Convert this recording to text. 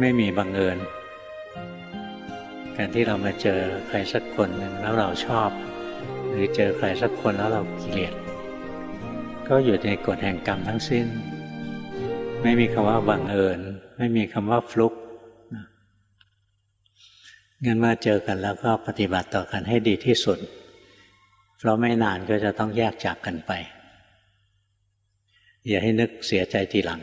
ไม่มีบังเอิญการที่เรามาเจอใครสักคนหนึ่งแล้วเราชอบ หรือเจอใครสักคนแล้วเราเกลียด ก็อยู่ในกฎแห่งกรรมทั้งสิ้น ไม่มีคำว่าบังเอิญ ไม่มีคำว่าฟลุกงั้นมาเจอกันแล้วก็ปฏิบัติต่อกันให้ดีที่สุด เพราะไม่นานก็จะต้องแยกจากกันไป อย่าให้นึกเสียใจทีหลัง